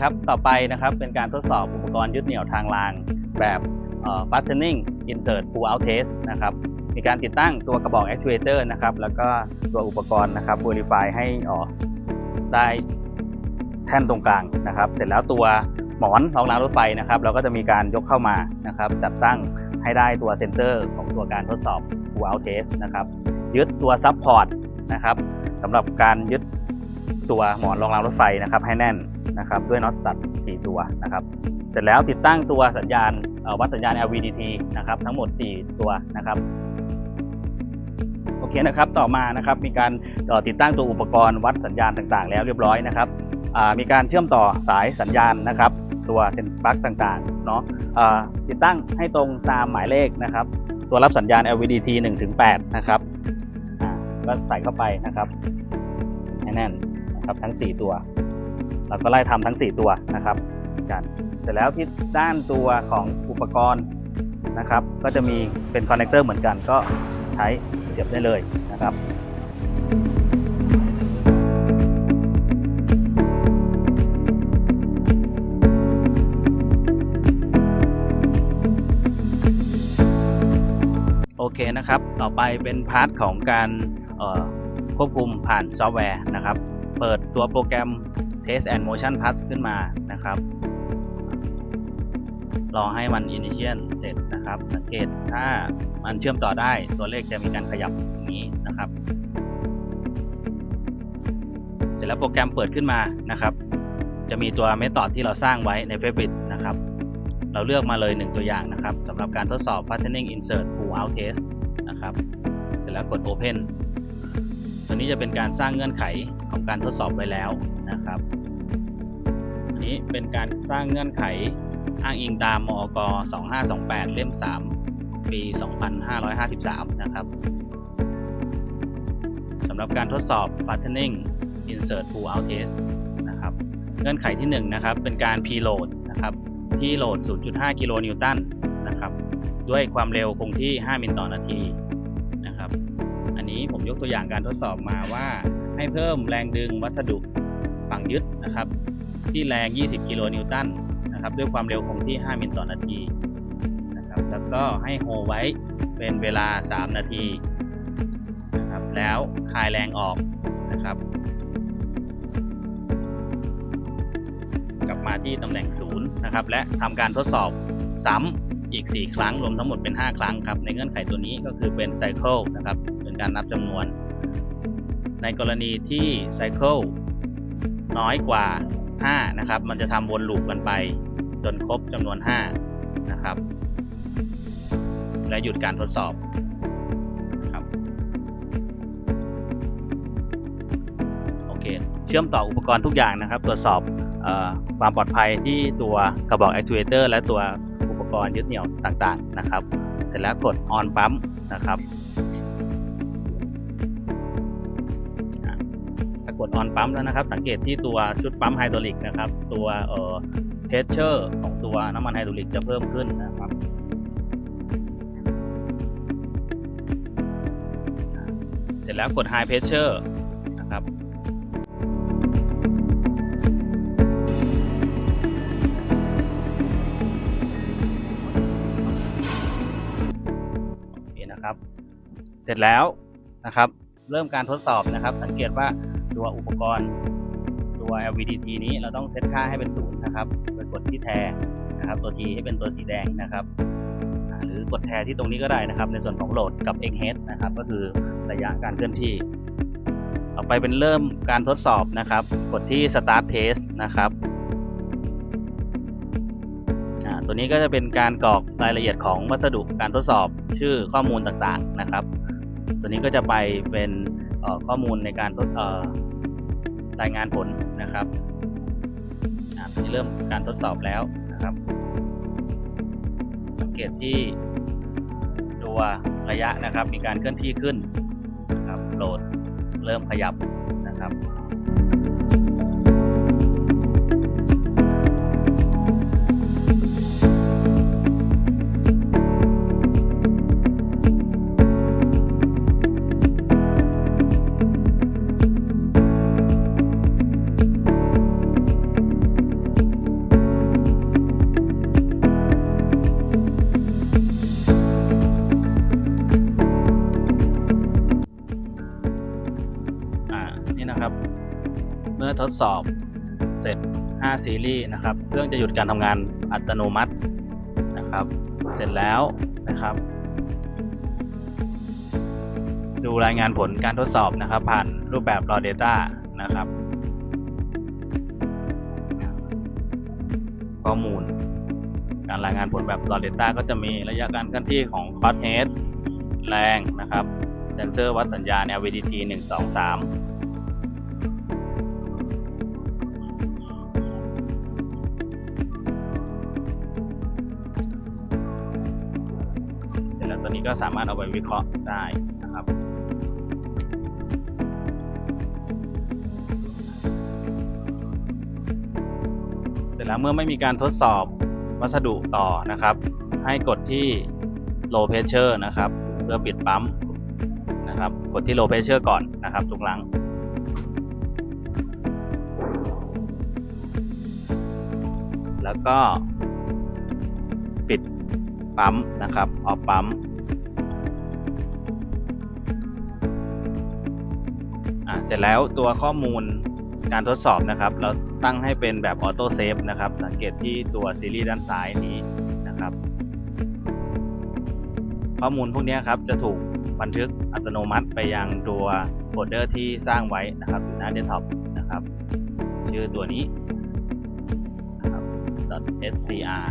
ครับ ต่อไปนะครับเป็นการทดสอบอุปกรณ์ยึดเหนี่ยวทางรางแบบ fastening insert pull out test นะครับมีการติดตั้งตัวกระบอก actuator นะครับแล้วก็ตัวอุปกรณ์นะครับ verify ให้ออได้แท่นตรงกลางนะครับ เสร็จแล้วตัวหมอนรองรางรถไฟนะครับ เราก็จะมีการยกเข้ามานะครับ จัดตั้งให้ได้ตัวเซนเซอร์ของตัวการทดสอบ pull out test นะครับยึดตัว support นะครับสำหรับการยึดตัวหมอนรองรางรถไฟนะครับให้แน่น นะครับด้วยน็อตสตัด4ตัวนะครับเสร็จแล้วติดตั้งตัวสัญญาณวัดสัญญาณ LVDT นะครับทั้งหมด 4 ตัวนะครับโอเคนะครับต่อมานะครับมีการติดตั้งตัวอุปกรณ์วัดสัญญาณต่างๆ แล้วเรียบร้อยนะครับมีการเชื่อมต่อสายสัญญาณนะครับ ตัวเซนปลั๊กต่างๆเนาะติดตั้งให้ตรงตามหมายเลขนะครับ ตัวรับสัญญาณ LVDT 1-8 นะครับก็ใส่เข้าไปนะครับให้แน่นนะครับทั้ง 4 ตัว เราก็ไล่ทำทั้ง 4 ตัวนะครับกันเสร็จแล้วที่ด้านตัวของอุปกรณ์นะครับ ก็จะมีเป็นคอนเนคเตอร์เหมือนกันก็ใช้เสียบได้เลยนะครับโอเคนะครับ ต่อไปเป็นพาร์ทของการควบคุมผ่านซอฟต์แวร์นะครับ เปิดตัวโปรแกรม Test and Motion Plus ขึ้นมานะครับ รอให้มัน Initial เสร็จนะครับ สังเกตถ้ามันเชื่อมต่อได้ตัวเลขจะมีการขยับอย่างนี้นะครับ เสร็จแล้วโปรแกรมเปิดขึ้นมานะครับ จะมีตัวเมธอดที่เราสร้างไว้ใน Fabric นะครับ เราเลือกมาเลย 1 ตัวอย่างนะครับสำหรับการทดสอบ Patterning Insert Pull Out Test นะครับ เสร็จแล้วกด Open ตัวนี้จะเป็นการสร้างเงื่อนไข ของการทดสอบไว้แล้วนะครับ อันนี้เป็นการสร้างเงื่อนไขอ้างอิงตามมอก2528 เล่ม 3 ปี 2553 นะครับสำหรับการทดสอบ Patterning Insert Pull Out Test นะครับ เงื่อนไขที่ 1 นะครับ เป็นการ preload นะครับที่โหลด 0.5 กิโลนิวตันนะครับ ด้วยความเร็วคงที่ 5 มิลต่อนาทีนะครับ อันนี้ผมยกตัวอย่างการทดสอบมาว่า ให้เพิ่มแรงดึงวัสดุฝั่งยึดนะครับ ที่แรง 20 กิโลนิวตันนะครับด้วยความเร็วคงที่ 5 มิลต่อนาทีนะครับแล้วก็ให้โฮไว้เป็นเวลา 3 นาทีนะครับแล้วคลายแรงออกนะครับ กลับมาที่ตำแหน่งศูนย์นะครับและทำการทดสอบซ้ำอีก 4 ครั้งรวมทั้งหมดเป็น 5 ครั้งครับในเงื่อนไขตัวนี้ก็คือเป็นไซเคิลนะครับเป็นการนับจำนวน ในกรณีที่ไซเคิลน้อยกว่า 5 นะครับ มันจะทำวนลูปกันไป จนครบจำนวน 5 นะครับ และหยุดการทดสอบครับโอเค เชื่อมต่ออุปกรณ์ทุกอย่างนะครับ ตรวจสอบออความปลอดภัยที่ตัวกระบอก actuator และตัวอุปกรณ์ยึดเหนี่ยวต่างๆนะครับ เสร็จแล้วกด on ปั๊มนะครับ กด on ปั๊มแล้วนะครับ สังเกตที่ตัวชุดปั๊มไฮดรอลิกนะครับ ตัวเอ่อเทสเชอร์ของตัวน้ำมันไฮดรอลิกจะเพิ่มขึ้นนะครับเสร็จแล้วกด high pressure นะครับ โอเคนะครับ เสร็จแล้วนะครับ เริ่มการทดสอบนะครับ สังเกตว่า ตัวอุปกรณ์ตัว LVDT นี้เราต้องเซตค่าให้เป็นศูนย์นะครับ โดยกดที่แทนะครับตัว T ให้เป็นตัวสีแดงนะครับหรือกดแทที่ตรงนี้ก็ได้นะครับ ในส่วนของโหลดกับ X head นะครับ ก็คือระยะการเคลื่อนที่ ต่อไปเป็นเริ่มการทดสอบนะครับ กดที่ start test นะครับตัวนี้ก็จะเป็นการกรอกรายละเอียดของวัสดุการทดสอบชื่อข้อมูลต่างๆนะครับ ตัวนี้ก็จะไปเป็น ข้อมูลในการทดรายงานผลนะครับอันนี้เริ่มการทดสอบแล้วนะครับ สังเกตที่ตัวระยะนะครับ มีการเคลื่อนที่ขึ้นนะครับโหลดเริ่มขยับ นะครับทดสอบเสร็จ 5 ซีรีส์นะครับ เครื่องจะหยุดการทำงานอัตโนมัตินะครับ เสร็จแล้วนะครับ ดูรายงานผลการทดสอบนะครับ ผ่านรูปแบบ raw data นะครับ ข้อมูล การรายงานผลแบบ raw data ก็จะมีระยะการเคลื่อนที่ของ hot head แรงนะครับ เซนเซอร์วัดสัญญาณ LVDT 1 2 3 ตัวนี้ก็สามารถเอาไปวิเคราะห์ได้นะครับเสร็จแล้วเมื่อไม่มีการทดสอบวัสดุต่อนะครับ ให้กดที่ low pressure นะครับ เพื่อปิดปั๊มนะครับ กดที่ low pressure ก่อนนะครับทุกครั้งแล้วก็ปิดปั๊มนะครับออฟปั๊ม เสร็จแล้วตัวข้อมูลการทดสอบนะครับ เราตั้งให้เป็นแบบออโต้เซฟนะครับ สังเกตที่ตัวซีรีส์ด้านซ้ายนี้นะครับ ข้อมูลพวกนี้ครับจะถูกบันทึกอัตโนมัติไปยังตัวโฟลเดอร์ที่สร้างไว้นะครับอยู่หน้าเดสก์ท็อปนะครับ ชื่อตัวนี้นะครับ .scr